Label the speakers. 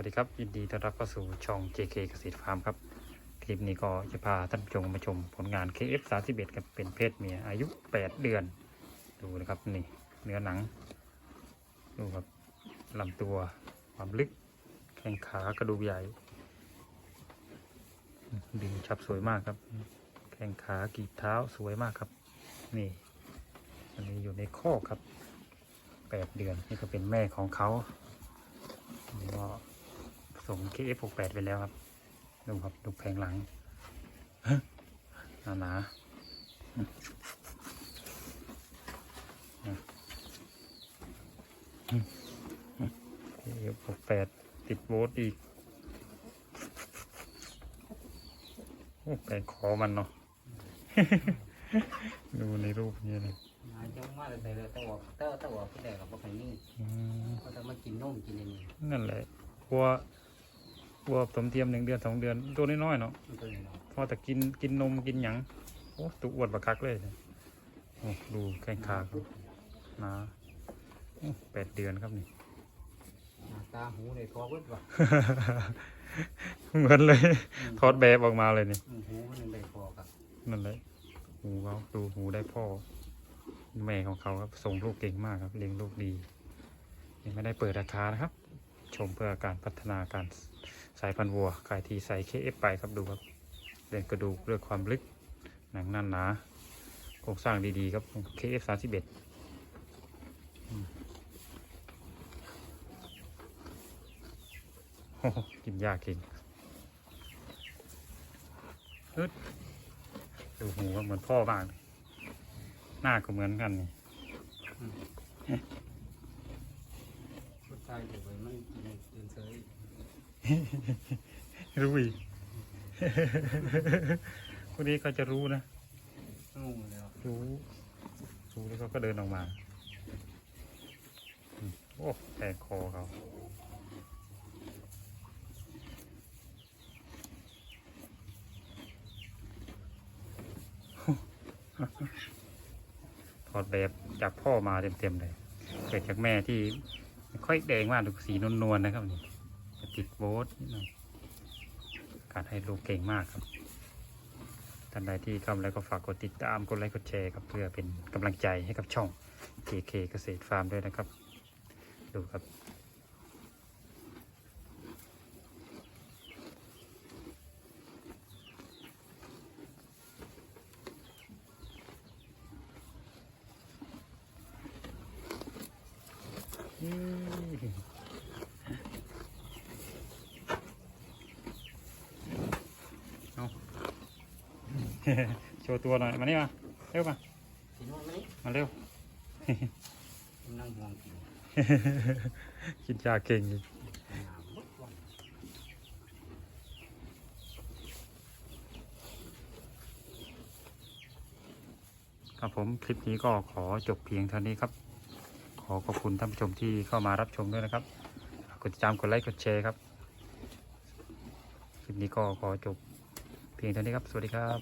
Speaker 1: วัสดีครับ ยินดีต้อนรับเข้าสู่ช่อง JK เกษตรฟาร์มครับ คลิปนี้ก็จะพาท่านผู้ชมมาชมผลงาน KF 31ครับเป็นเพศเมียอายุ 8 เดือน ดูนะครับนี่เนื้อหนัง ดูครับลำตัวความลึก แข้งขากระดูกใหญ่ดึงชับสวยมากครับ แข้งขากีบเท้าสวยมากครับ นี่อันนี้อยู่ในคอครับ 8 เดือนนี่ก็เป็นแม่ของเขา ส่ง KF68 ไปแล้วครับ ดูครับดูแผงหลังหนาหนาอืมอืมอืมอืม KF68 ติดโบสอีกโอ้แปลงคอมันเนาะ ดูในรูปนี้เลย
Speaker 2: หาจังมาแต่ละตะวันตะตะวันที่ใดกับพวกนี้
Speaker 1: อืม
Speaker 2: เขาจะมากินนมกินอันนี้
Speaker 1: นั่นแหละวัว วัวผสมเทียมหนึ่งเดือนสองเดือนตัวน้อยๆเนาะ
Speaker 2: มันตัวนี้เนาะ
Speaker 1: พอแต่กินกินนมกินหยังโอ้ตัวอ้วนบักคักเลยโอ้ดูแข้งขาครับหนาโอ้แปดเดือนครับนี่
Speaker 2: หน้าตาหูเลยคอเบิดว่ะ
Speaker 1: เหมือนเลยทอดแบบออกมาเลยนี่
Speaker 2: อืมหูมันเลยคอกับ
Speaker 1: นั่นเลยหูเขาดูหูได้พ่อ แม่ของเขาครับส่งลูกเก่งมากครับเลี้ยงลูกดียังไม่ได้เปิดราคานะครับ ชมเพื่อการพัฒนาการ สายพันธุ์วัวขายทีใส่เคเอฟไปครับดูครับเรียนกระดูกเรื่องความลึกหนังนั่นหนาโครงสร้างดีๆครับเคเอฟสามสิบเอ็ดกินยากเก่งฮึดดูหูเหมือนพ่อมากหน้าก็เหมือนกันนี่
Speaker 2: ผู้ชายอยู่ไปมันกินกินเฉย
Speaker 1: รู้อีกคนนี้เขาจะรู้นะ
Speaker 2: งงเลยว่ะ
Speaker 1: รู้รู้แล้วเขาก็เดินออกมาอืมโอ้แทงคอเขาถอดแบบจากพ่อมาเต็มๆเลย เกิดจากแม่ที่ไม่ค่อยแดงมากดูสีนวลๆนะครับนี่จะ ติดโบสนิดหน่อยการให้ลูกเก่งมากครับท่านใดที่เข้ามาแล้วก็ฝากกดติดตามกดไลค์กดแชร์ครับเพื่อเป็นกำลังใจให้กับช่อง KK เกษตรฟาร์มด้วยนะครับ ดูครับอืมเอา โชว์ตัวหน่อย มานี่มา เร็วมา
Speaker 2: กินนมไหม
Speaker 1: มาเร็ว
Speaker 2: นั่งห่วงกิน
Speaker 1: กินยาเก่งอีก
Speaker 2: หนาเบิดว่ะ
Speaker 1: ครับผมคลิปนี้ก็ขอจบเพียงเท่านี้ครับ ขอขอบคุณท่านผู้ชมที่เข้ามารับชมด้วยนะครับฝากกดติดตามกดไลค์กดแชร์ครับ คลิปนี้ก็ขอจบเพียงเท่านี้ครับ สวัสดีครับ